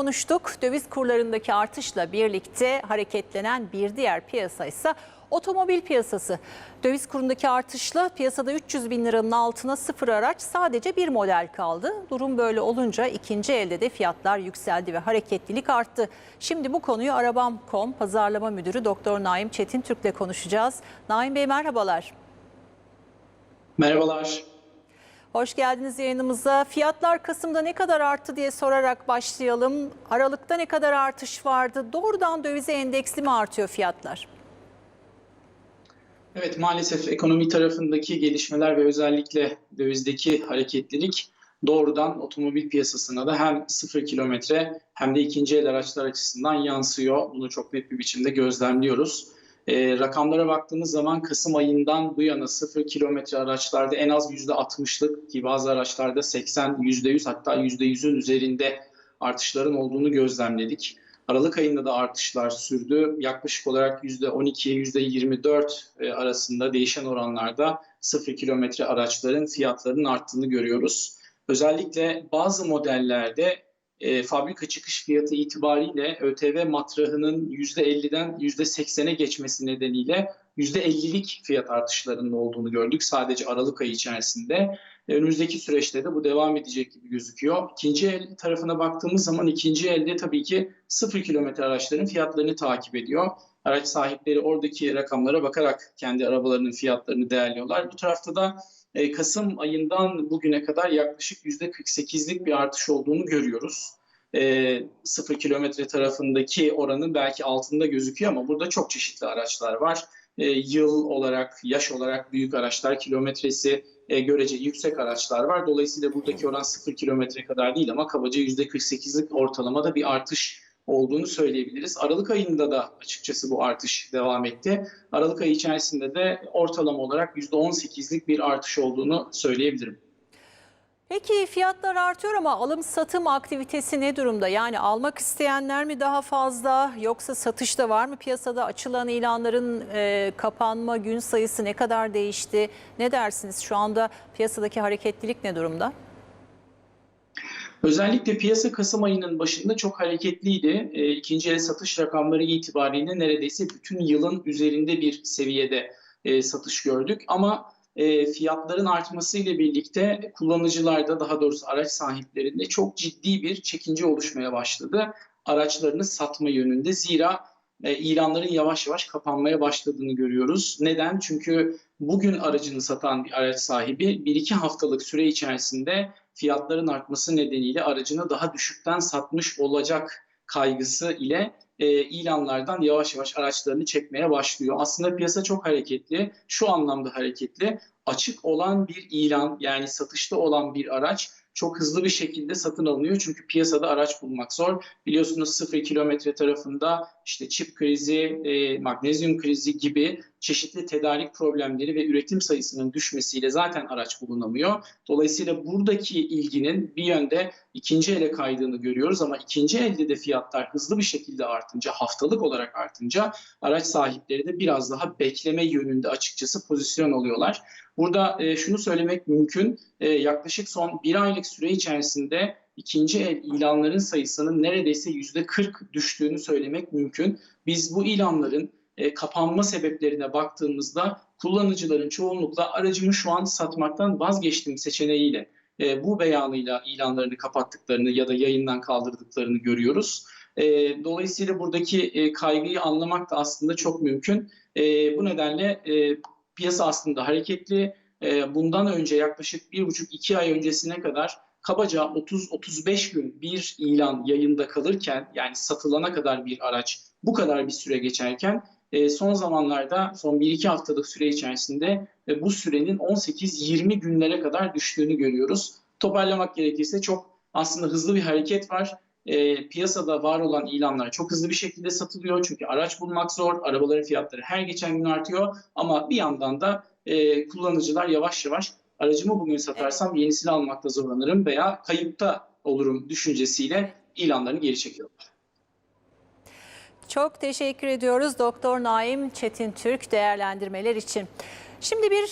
konuştuk. Döviz kurlarındaki artışla birlikte hareketlenen bir diğer piyasa ise otomobil piyasası. Döviz kurundaki artışla piyasada 300 bin liranın altına sıfır araç sadece bir model kaldı. Durum böyle olunca ikinci elde de fiyatlar yükseldi ve hareketlilik arttı. Şimdi bu konuyu Arabam.com pazarlama müdürü Doktor Naim Çetin Türk'le konuşacağız. Naim Bey merhabalar. Merhabalar. Hoş geldiniz yayınımıza. Fiyatlar Kasım'da ne kadar arttı diye sorarak başlayalım. Aralıkta ne kadar artış vardı? Doğrudan dövize endeksli mi artıyor fiyatlar? Evet maalesef ekonomi tarafındaki gelişmeler ve özellikle dövizdeki hareketlilik doğrudan otomobil piyasasına da hem sıfır kilometre hem de ikinci el araçlar açısından yansıyor. Bunu çok net bir biçimde gözlemliyoruz. E, rakamlara baktığımız zaman Kasım ayından bu yana sıfır kilometre araçlarda en az %60'lık ki bazı araçlarda 80, %100 hatta %100'ün üzerinde artışların olduğunu gözlemledik. Aralık ayında da artışlar sürdü. Yaklaşık olarak %12, %24 e, arasında değişen oranlarda sıfır kilometre araçların fiyatlarının arttığını görüyoruz. Özellikle bazı modellerde e, fabrika çıkış fiyatı itibariyle ÖTV matrahının %50'den %80'e geçmesi nedeniyle %50'lik fiyat artışlarının olduğunu gördük sadece Aralık ayı içerisinde. E, Önümüzdeki süreçte de bu devam edecek gibi gözüküyor. İkinci el tarafına baktığımız zaman ikinci elde tabii ki sıfır kilometre araçların fiyatlarını takip ediyor. Araç sahipleri oradaki rakamlara bakarak kendi arabalarının fiyatlarını değerliyorlar. Bu tarafta da e, Kasım ayından bugüne kadar yaklaşık %48'lik bir artış olduğunu görüyoruz. E, sıfır kilometre tarafındaki oranın belki altında gözüküyor ama burada çok çeşitli araçlar var. E, yıl olarak, yaş olarak büyük araçlar, kilometresi e, görece yüksek araçlar var. Dolayısıyla buradaki oran 0 kilometre kadar değil ama kabaca %48'lik ortalamada bir artış olduğunu söyleyebiliriz. Aralık ayında da açıkçası bu artış devam etti. Aralık ayı içerisinde de ortalama olarak %18'lik bir artış olduğunu söyleyebilirim. Peki fiyatlar artıyor ama alım satım aktivitesi ne durumda? Yani almak isteyenler mi daha fazla yoksa satışta var mı piyasada? Açılan ilanların e, kapanma gün sayısı ne kadar değişti? Ne dersiniz şu anda piyasadaki hareketlilik ne durumda? Özellikle piyasa Kasım ayının başında çok hareketliydi. E, ikinci el satış rakamları itibariyle neredeyse bütün yılın üzerinde bir seviyede e, satış gördük. Ama e, fiyatların artmasıyla birlikte kullanıcılarda daha doğrusu araç sahiplerinde çok ciddi bir çekince oluşmaya başladı. Araçlarını satma yönünde zira e, ilanların yavaş yavaş kapanmaya başladığını görüyoruz. Neden? Çünkü bugün aracını satan bir araç sahibi 1-2 haftalık süre içerisinde fiyatların artması nedeniyle aracını daha düşükten satmış olacak kaygısı ile e, ilanlardan yavaş yavaş araçlarını çekmeye başlıyor. Aslında piyasa çok hareketli, şu anlamda hareketli. Açık olan bir ilan yani satışta olan bir araç çok hızlı bir şekilde satın alınıyor. Çünkü piyasada araç bulmak zor. Biliyorsunuz sıfır kilometre tarafında işte çip krizi, e, magnezyum krizi gibi çeşitli tedarik problemleri ve üretim sayısının düşmesiyle zaten araç bulunamıyor. Dolayısıyla buradaki ilginin bir yönde ikinci ele kaydığını görüyoruz ama ikinci elde de fiyatlar hızlı bir şekilde artınca, haftalık olarak artınca araç sahipleri de biraz daha bekleme yönünde açıkçası pozisyon alıyorlar. Burada e, şunu söylemek mümkün, e, yaklaşık son bir aylık süre içerisinde ikinci el ilanların sayısının neredeyse yüzde 40 düştüğünü söylemek mümkün. Biz bu ilanların e, kapanma sebeplerine baktığımızda kullanıcıların çoğunlukla aracımı şu an satmaktan vazgeçtim seçeneğiyle e, bu beyanıyla ilanlarını kapattıklarını ya da yayından kaldırdıklarını görüyoruz. E, dolayısıyla buradaki e, kaygıyı anlamak da aslında çok mümkün. Bu nedenle piyasa aslında hareketli. Bundan önce yaklaşık bir buçuk iki ay öncesine kadar kabaca 30-35 gün bir ilan yayında kalırken yani satılana kadar bir araç bu kadar bir süre geçerken e, son zamanlarda son 1-2 haftalık süre içerisinde e, bu sürenin 18-20 günlere kadar düştüğünü görüyoruz. Toparlamak gerekirse çok aslında hızlı bir hareket var. E, piyasada var olan ilanlar çok hızlı bir şekilde satılıyor çünkü araç bulmak zor, arabaların fiyatları her geçen gün artıyor ama bir yandan da kullanıcılar yavaş yavaş aracımı bugün satarsam yenisini almakta zorlanırım veya kayıpta olurum düşüncesiyle ilanlarını geri çekiyorlar. Çok teşekkür ediyoruz Doktor Naim Çetin Türk değerlendirmeler için. Şimdi bir